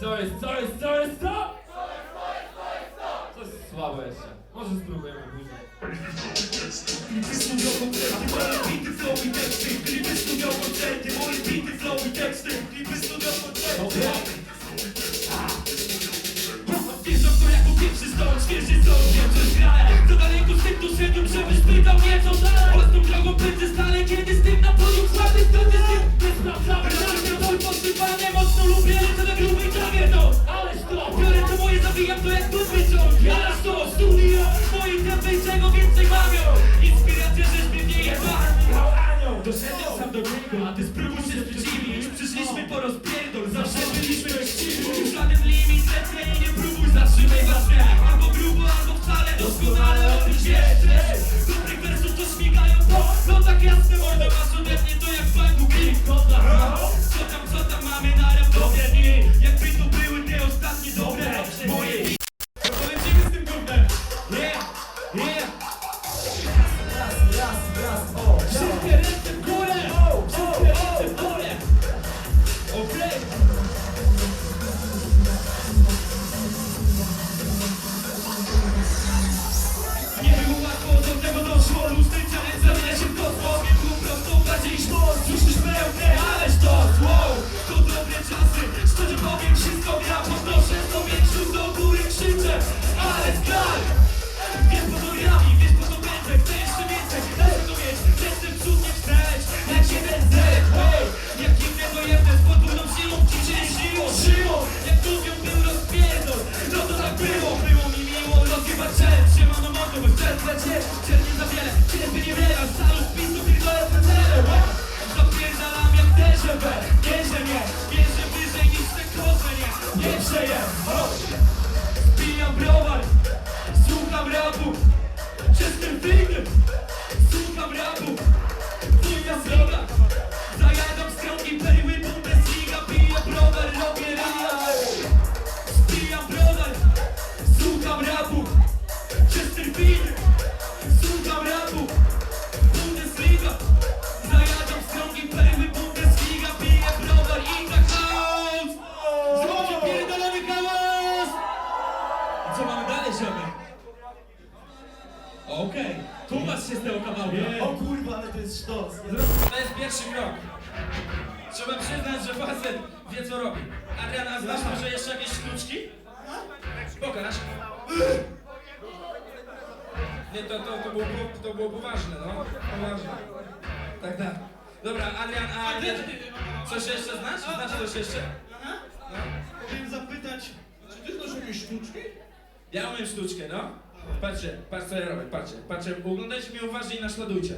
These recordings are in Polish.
Co jest, co jest, co jest, co? Coś słabo jeszcze. Może spróbujemy później. Koncerty, bity, flow i teksty koncerty, bity, flow i teksty koncerty co drogą pędzę stale, kiedy z tym na Wtedy z tym nie mocno lubię, zawijam to jak dupy ciąg? Ależ to, studio, moi tempy, czego więcej bawią. Inspiracja, mnie nie jeba Michał Anioł, doszedłem sam do niego, a ty spróbuj się sprzeciwić Przyszliśmy po rozpierdol, zawsze byliśmy chciwi Żaden limit, lecę i nie próbuj zatrzymaj was Albo Ciel nie za wiele, nie mnie, bierze wyżej niż te kosze Nie, nie przeję, Spijam browar, słucham rapu Czystym figlem, słucham rapu. Wuja droga, pierwszy krok. Trzeba przyznać, że facet wie co robi. Adrian, a znasz może jeszcze jakieś sztuczki? Pokaż. Nie, to, to, to, było, to było poważne, no. Poważne. Tak, tak. Dobra, Adrian, a wiesz, coś jeszcze znasz? Znasz coś jeszcze? No. Chciałem zapytać, czy ty znasz jakieś sztuczki? Ja umiem sztuczkę, no. Patrzcie, patrz co ja robię, patrzcie, patrzcie, oglądajcie mnie uważnie i naśladujcie.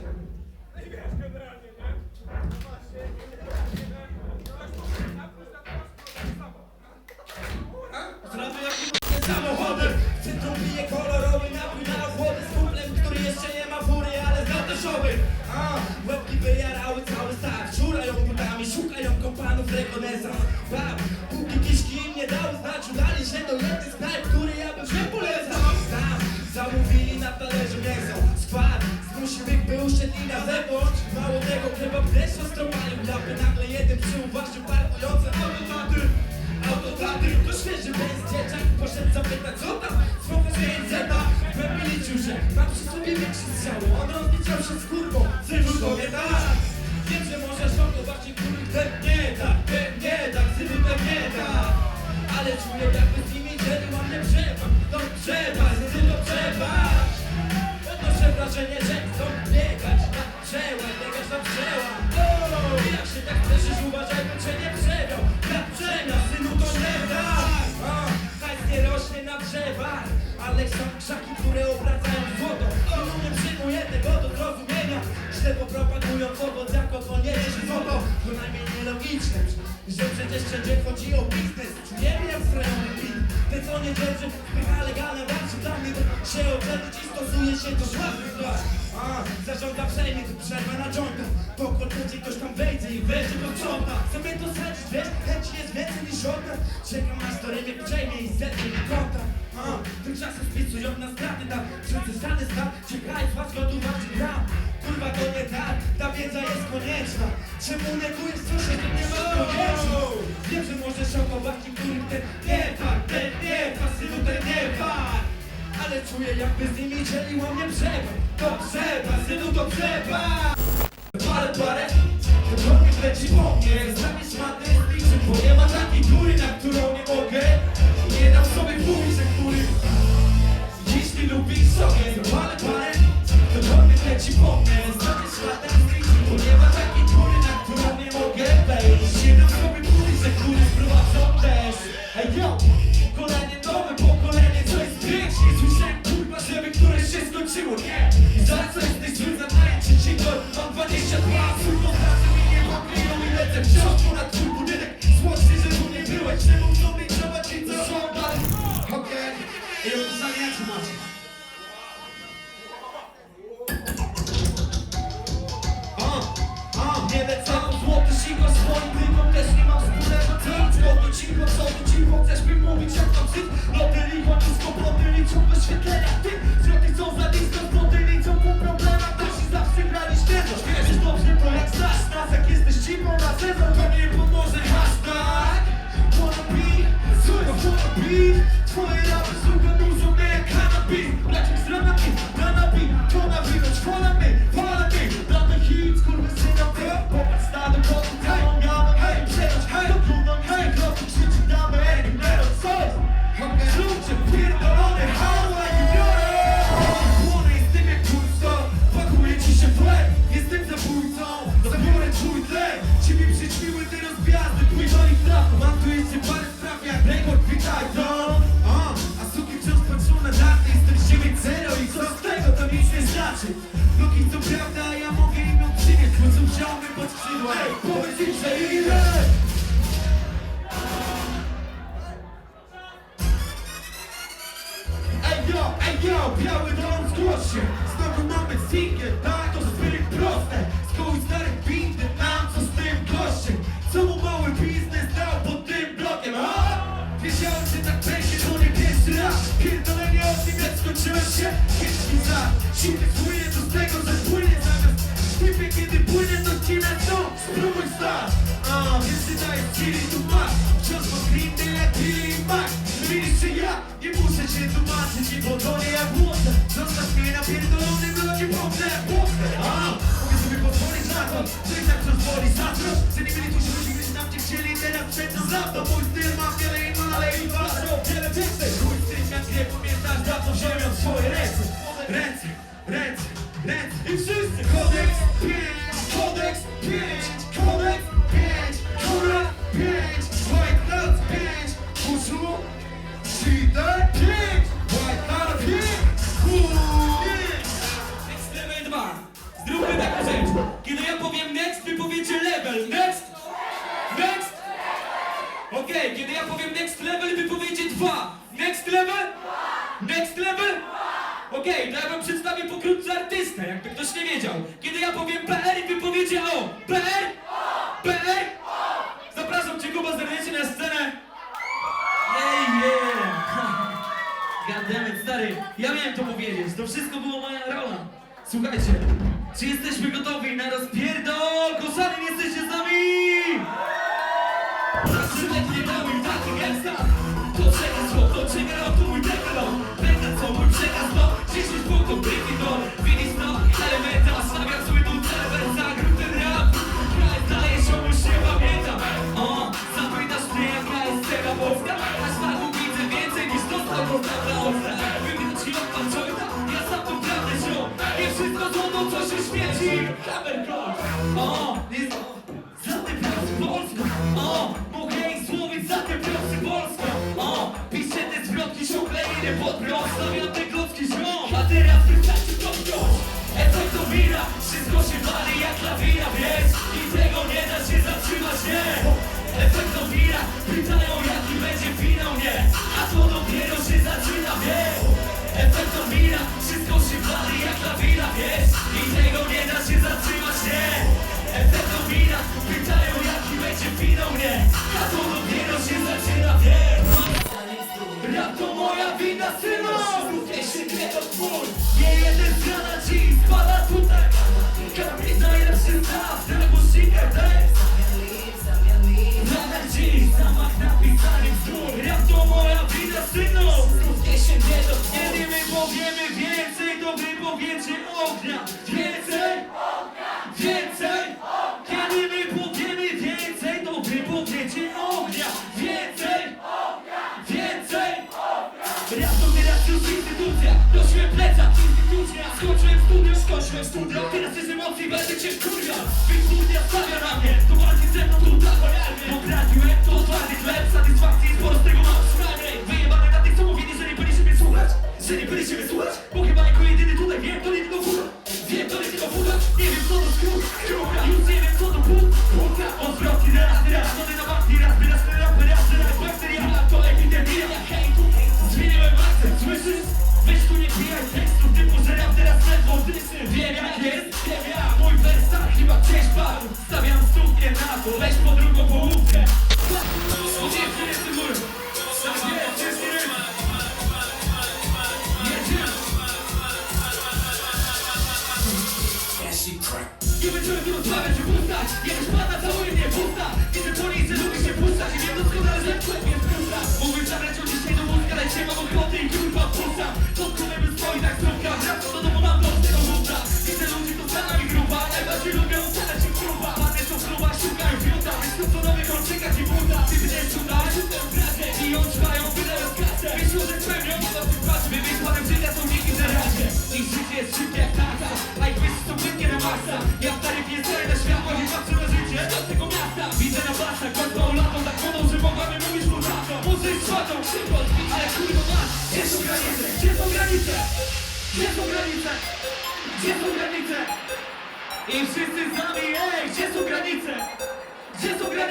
Bab, póki kiszki im nie dały znać Udali się do jednej z który ja bym nie polecał. Tam, zamówili na talerzu mięso. Skład, zmusił ich, by usiedli na zewnątrz. Mało tego, kebab też ostromalił klapy Nagle jeden przyuważył parkujące automaty. Automaty, to świeży bez dzieciak. Poszedł zapytać co tam, smoka z języka. Głębi liczył się, ma przy sobie większy strzał. On rozliczał się z kurwą, Ale są krzaki, które obracają złoto. Ilu nie przyjmuje tego do zrozumienia? Źle popropagują owoc jako konieczny złoto. To najmniej nielogiczne Że przecież wszędzie chodzi o biznes. Czujemy jak strojony pin Ten co nie dzierży, wpycha legalne walczy Dla mnie. Się obronić i stosuje się do żadnych brak A, zarządza przejmie tu przerwę na jointa. Po kotecie ktoś tam wejdzie i wejdzie do sprząta Sobie to zlecić, wiesz, chęci jest więcej niż odda Czekam aż to rymy przejmie i zetnie mi konta Tymczasem spisują nas straty tam Przecysany stan Czy kraj zwać gotowa czy gram. Kurwa to nie tak Ta wiedza jest konieczna. Czemu negujesz co się tu nie ma? Konieczna Wiem, że może szokować i których ten nie par Ten nie par, synu ten nie par. Ale czuję jakby z nimi dzieliła mnie przeba To przeba, synu to przeba Parę, parę, to leci, bom nie lecę złoty cicho swoim dykom też nie mam wspólnego nic Złoty cicho, co tu cicho, chcesz mi mówić jak mam syf Loty licho, nisko ploty liczą wyświetlenia Ty, zwroty chcą za nisko, złoty liczą po problemach i zawsze graliś tego Wiesz dobrze to jak znasz nas, jak jesteś cipą na sezon To nie pomoże hashtag Wanna be, wanna be trafu Mam tu jeszcze parę spraw jak rekord, witaj to A, a suki wciąż patrzą na daty Jestem 9-0 i co z tego, to nic nie znaczy. Luki to prawda, a ja mogę im ją przynieść Bo co wziąłem pod skrzydła. Ej, powiedz im, że idę i coś boli zazdrość Że nie byli tu się ludzie, gdyż nam cię chcieli Teraz przecież za to mój styl ma wiele i ale i wasze o wiele więcej. Chuj z tym jak nie pamiętasz za co wziąłem swoje Ręce, ręce, ręce czy jesteśmy gotowi na rozpierdol? Koszary, jesteście z nami? Zaczynaj damy takim jak sam. To czeka słowo, to czeka rok, to mój deklon. Będę co mój przekaz, no 10 punktów, briki do Widzisz no, elementa, stawiam sobie tu serwer, zagryw ten rap. Kraj daje się, już nie pamiętam. O, zapytasz mnie jaka jest scena polska? Aż tak widzę więcej niż to, co dostała ostra. Wszystko co się świeci. Hammer Cross. O, za tę pracę polską. O, mogę ich złowić za tę pracę polską. O, piszę te zwrotki, szukle idę pod prąd. Stawiam te klocki ziom. A teraz wystarczy to wciąż. Efekt to wina, wszystko się wali jak lawina, wiesz? I tego nie da się zatrzymać, nie? Efekt to wina, pytają jaki będzie finał, nie? A to dopiero twój Nie jeden z zjada ci spada tutaj. Kamień najlepszy staw Tego sika daj Nadal dziś zamach na pisanie wzdór Ja to moja wina synu. Skutnie się nie dotkniemy Powiemy więcej, to wy powiecie ognia. życie kurwa Wygórnia stawia na mnie To walki ze mną tu tak lojalnie Podradziłem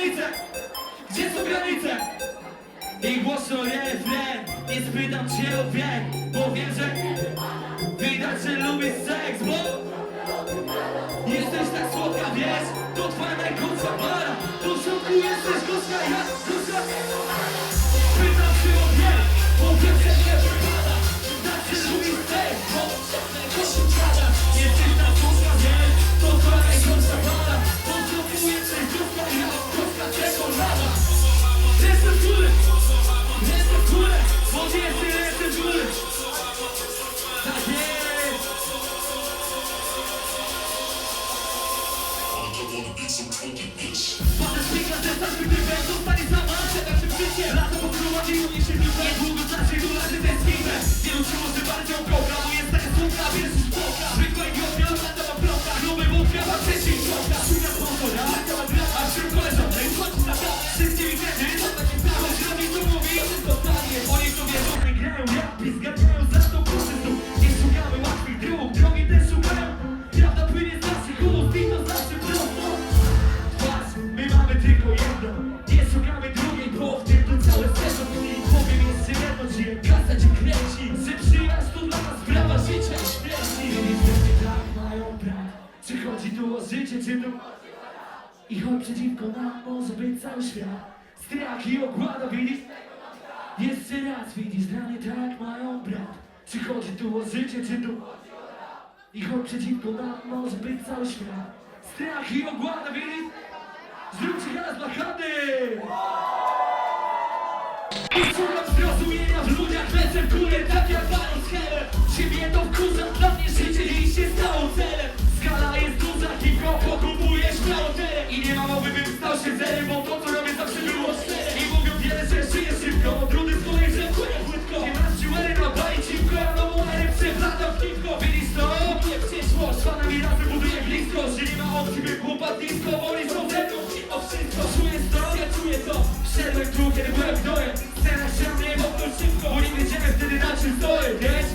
granice? Gdzie są granice? I głośno refren Nie spytam cię o wiek Bo wiem, że Widać, że lubisz seks, bo Jesteś tak słodka, wiesz To twoja najgorsza para Tu w środku jesteś gorzka, ja gorzka życie czy dół I choć przeciwko nam pozbyć cały świat. Strach i ogłada widzisz? Jeszcze raz widzisz rany tak mają brat. Czy chodzi tu o życie czy dół I choć przeciwko nam może być cały świat. Strach i ogłada widzisz? Tak Zróbcie raz dla Hany! Usuwam zrozumienia w ludziach, lecę w górę, tak jak Baron z Siebie to wkurzam dla mnie odgryw Chłopaki z powoli są ze mną i o wszystko czuję to Ja czuję to. Wszedłem tu, kiedy byłem wdołem Teraz się mnie mocno szybko. Bo nie wiedziałem wtedy na czym stoję, wiesz?